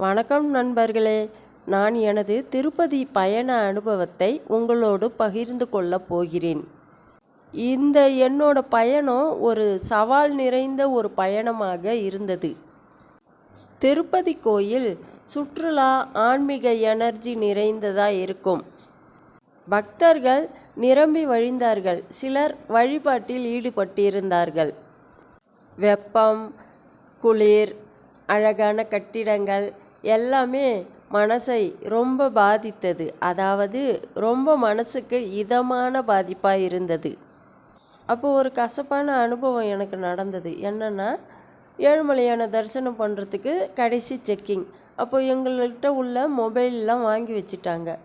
வணக்கம் நண்பர்களே. நான் எனது திருப்பதி பயண அனுபவத்தை உங்களோடு பகிர்ந்து கொள்ளப் போகிறேன். இந்த என்னோட பயணம் ஒரு சவால் நிறைந்த ஒரு பயணமாக இருந்தது. திருப்பதி கோயில் சுற்றுலா ஆன்மீக எனர்ஜி நிறைந்ததாக இருக்கும். பக்தர்கள் நிரம்பி வழிந்தார்கள். சிலர் வழிபாட்டில் ஈடுபட்டிருந்தார்கள். வெப்பம் குளிர் அழகான கட்டிடங்கள் எல்லாமே மனசை ரொம்ப பாதித்தது. அதாவது ரொம்ப மனசுக்கு இதமான பாதிப்பாக இருந்தது. அப்போ ஒரு கசப்பான அனுபவம் எனக்கு நடந்தது. என்னென்னா ஏழுமலையான தரிசனம் பண்ணுறதுக்கு கடைசி செக்கிங் அப்போ எங்கள்கிட்ட உள்ள மொபைல்லாம் வாங்கி வச்சுட்டாங்க.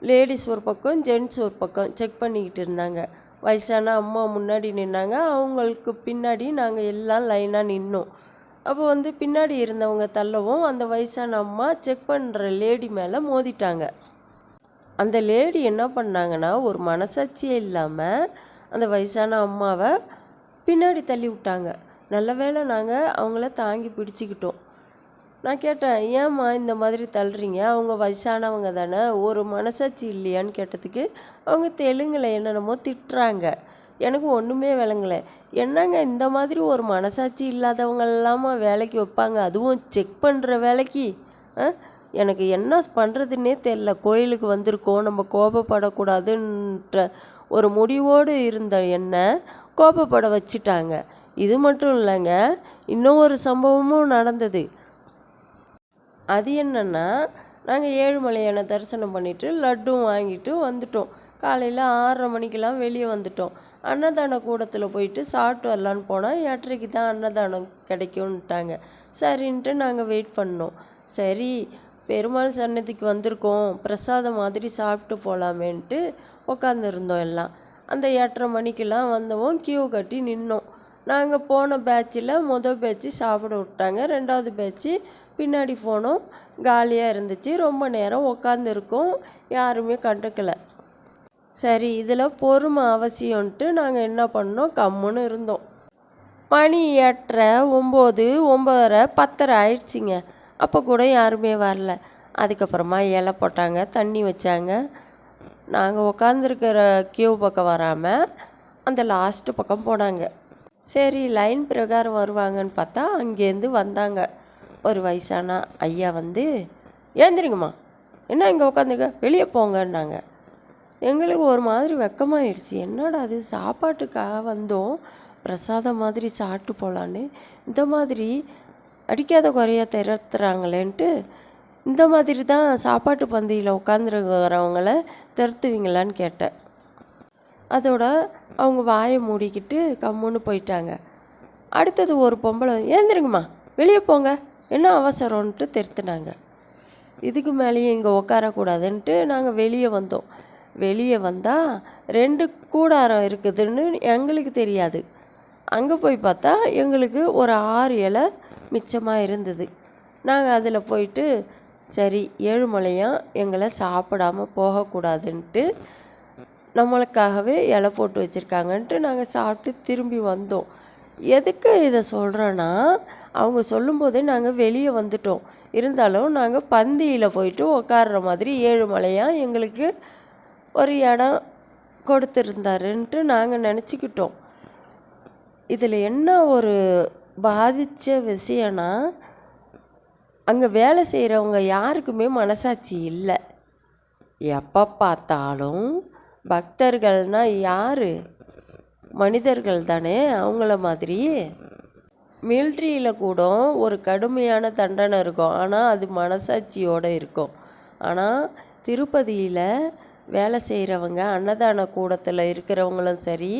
லேடிஸ் ஒரு பக்கம் ஜென்ட்ஸ் ஒரு பக்கம் செக் பண்ணிக்கிட்டு இருந்தாங்க. வயசான அம்மா முன்னாடி நின்னாங்க. அவங்களுக்கு பின்னாடி நாங்கள் எல்லாம் லைனாக நின்னோம். அப்போ வந்து பின்னாடி இருந்தவங்க தள்ளவும் அந்த வயசான அம்மா செக் பண்ணுற லேடி மேலே மோதிட்டாங்க. அந்த லேடி என்ன பண்ணாங்கன்னா ஒரு மனசாட்சியே இல்லாமல் அந்த வயசான அம்மாவை பின்னாடி தள்ளி விட்டாங்க. நல்ல வேளை நாங்கள் அவங்கள தாங்கி பிடிச்சிக்கிட்டோம். நான் கேட்டேன் ஏம்மா இந்த மாதிரி தள்ளுறீங்க? அவங்க வயசானவங்க தானே ஒரு மனசாட்சி இல்லையான்னு கேட்டதுக்கு அவங்க தெலுங்கில் என்னென்னமோ திட்டுறாங்க. எனக்கு ஒன்றுமே விளங்கலை. என்னங்க இந்த மாதிரி ஒரு மனசாட்சி இல்லாதவங்க எல்லாமா வேலைக்கு வைப்பாங்க? அதுவும் செக் பண்ணுற வேலைக்கு. ஆ? எனக்கு என்ன பண்ணுறதுன்னே தெரில கோயிலுக்கு வந்திருக்கோம். நம்ம கோபப்படக்கூடாதுன்ற ஒரு முடிவோடு இருந்த என்னை கோபப்பட வச்சிட்டாங்க. இது மட்டும் இல்லைங்க இன்னும் ஒரு சம்பவமும் நடந்தது. அது என்னன்னா நாங்கள் ஏழுமலையான தரிசனம் பண்ணிவிட்டு லட்டும் வாங்கிட்டு வந்துட்டோம். காலையில் ஆறரை மணிக்கெல்லாம் வெளியே வந்துட்டோம். அன்னதான கூடத்தில் போயிட்டு சாப்பிட்டு வரலான்னு போனால் எட்டரைக்கு தான் அன்னதானம் கிடைக்கும்ட்டாங்க சரின்ட்டு நாங்கள் வெயிட் பண்ணோம். சரி பெருமாள் சன்னதிக்கு வந்திருக்கோம். பிரசாதம் மாதிரி சாப்பிட்டு போகலாமேன்ட்டு உக்காந்துருந்தோம் எல்லாம். அந்த எட்டரை மணிக்கெல்லாம் வந்தவும் கியூ கட்டி நின்னோம். நாங்கள் போன பேட்சில் மொதல் பேட்ச்சு சாப்பிட விட்டாங்க. ரெண்டாவது பேச்சு பின்னாடி போனோம். காலியாக இருந்துச்சு. ரொம்ப நேரம் உக்காந்துருக்கோம். யாருமே கண்டுக்கலை. சரி இதில் பொறுமை அவசியம்ன்ட்டு நாங்கள் என்ன பண்ணோம்? கம்முன்னு இருந்தோம். மணி எட்டரை ஒம்பது ஒம்பதரை பத்தரை ஆயிடுச்சிங்க. அப்போ கூட யாருமே வரல. அதுக்கப்புறமா இலை போட்டாங்க தண்ணி வச்சாங்க. நாங்கள் உட்காந்துருக்கிற கியூ பக்கம் வராமல் அந்த லாஸ்ட்டு பக்கம் போனாங்க. சரி லைன் பிரகாரம் வருவாங்கன்னு பார்த்தா அங்கேருந்து வந்தாங்க. ஒரு வயசான ஐயா வந்து ஏந்திரிங்கம்மா. என்ன இங்கே உட்காந்துருக்க வெளியே போங்கன்னாங்க. எங்களுக்கு ஒரு மாதிரி வெக்கமாயிடுச்சு என்னடா அது சாப்பாட்டுக்காக வந்தோம். பிரசாதம் மாதிரி சாப்பிட்டு போகலான்னு இந்த மாதிரி அடிக்காத குறையாக திறத்துறாங்களேன்ட்டு இந்த மாதிரி தான் சாப்பாட்டு பந்தியில் உட்காந்துருக்கிறவங்கள திறத்துவீங்களான்னு கேட்டேன். அதோட அவங்க வாயை மூடிக்கிட்டு கம்முன்னு போயிட்டாங்க. அடுத்தது ஒரு பொம்பளை ஏந்திருங்கம்மா வெளியே போங்க. என்ன அவசரம்ன்ட்டு திருத்தினாங்க. இதுக்கு மேலேயும் இங்கே உட்காரக்கூடாதுன்ட்டு நாங்கள் வெளியே வந்தோம். வெளியே வந்தால் ரெண்டு கூடாரம் இருக்குதுன்னு எங்களுக்கு தெரியாது. அங்கே போய் பார்த்தா எங்களுக்கு ஒரு ஆறு இலை மிச்சமாக இருந்தது. நாங்கள் அதில் போயிட்டு சரி ஏழுமலையான் எங்களை சாப்பிடாம போகக்கூடாதுன்ட்டு நம்மளுக்காகவே இலை போட்டு வச்சுருக்காங்கன்ட்டு நாங்கள் சாப்பிட்டு திரும்பி வந்தோம். எதுக்கு இதை சொல்கிறோன்னா அவங்க சொல்லும்போதே நாங்கள் வெளியே வந்துட்டோம். இருந்தாலும் நாங்கள் பந்தியில் போயிட்டு உக்காடுற மாதிரி ஏழுமலையான் எங்களுக்கு ஒரு இடம் கொடுத்துருந்தாருன்ட்டு நாங்கள் நினச்சிக்கிட்டோம். இதில் என்ன ஒரு பாதித்த விஷயம்னா அங்கே வேலை செய்கிறவங்க யாருக்குமே மனசாட்சி இல்லை. எப்போ பார்த்தாலும் பக்தர்கள்னால் யார்? மனிதர்கள் தானே அவங்கள மாதிரி மில்ட்ரியில் கூட ஒரு கடுமையான தண்டனை இருக்கும். ஆனால் அது மனசாட்சியோடு இருக்கும். ஆனால் திருப்பதியில் வேலை செய்கிறவங்க அன்னதான கூடத்தில் இருக்கிறவங்களும் சரி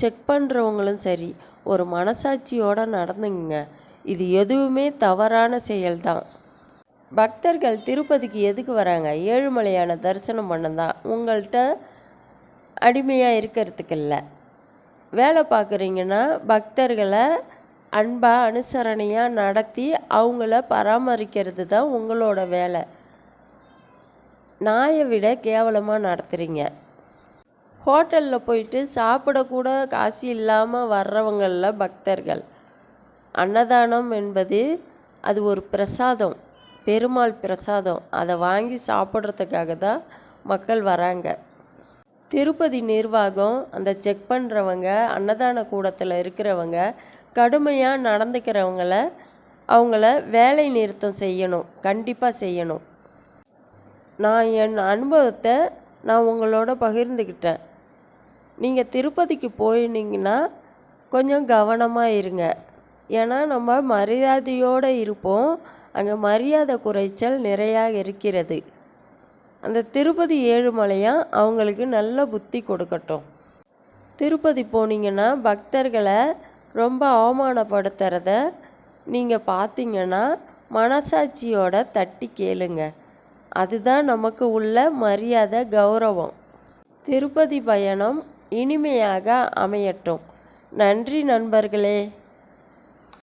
செக் பண்ணுறவங்களும் சரி ஒரு மனசாட்சியோடு நடந்துங்க இது எதுவுமே தவறான செயல்தான். பக்தர்கள் திருப்பதிக்கு எதுக்கு வராங்க? ஏழுமலையான தரிசனம் பண்ண தான் உங்கள்கிட்ட அடிமையாக இருக்கிறதுக்கு இல்லை. வேலை பார்க்குறீங்கன்னா பக்தர்களை அன்பாக அனுசரணையாக நடத்தி அவங்கள பராமரிக்கிறது தான் உங்களோட வேலை. நாயை விட கேவலமாக நடத்துகிறீங்க ஹோட்டலில் போயிட்டு சாப்பிடக்கூட காசு இல்லாமல் வர்றவங்களில் பக்தர்கள். அன்னதானம் என்பது அது ஒரு பிரசாதம் பெருமாள் பிரசாதம். அதை வாங்கி சாப்பிட்றதுக்காக தான் மக்கள் வராங்க. திருப்பதி நிர்வாகம் அந்த செக் பண்ணுறவங்க அன்னதான கூடத்தில் இருக்கிறவங்க கடுமையாக நடந்துக்கிறவங்கள அவங்கள வேலை நிறுத்தம் செய்யணும் கண்டிப்பாக செய்யணும். நான் என் அனுபவத்தை நான் உங்களோட பகிர்ந்துக்கிட்டேன். நீங்கள் திருப்பதிக்கு போயிருந்தீங்கன்னா கொஞ்சம் கவனமாக இருங்க. ஏன்னா நம்ம மரியாதையோடு இருப்போம். அங்கே மரியாதை குறைச்சல் நிறையா இருக்கிறது. அந்த திருப்பதி ஏழுமலையாக அவங்களுக்கு நல்ல புத்தி கொடுக்கட்டும். திருப்பதி போனீங்கன்னா பக்தர்களை ரொம்ப அவமானப்படுத்துறத நீங்கள் பார்த்தீங்கன்னா மனசாட்சியோட தட்டி கேளுங்க. அதுதான் நமக்கு உள்ள மரியாதை கௌரவம். திருப்பதி பயணம் இனிமையாக அமையட்டும். நன்றி நண்பர்களே.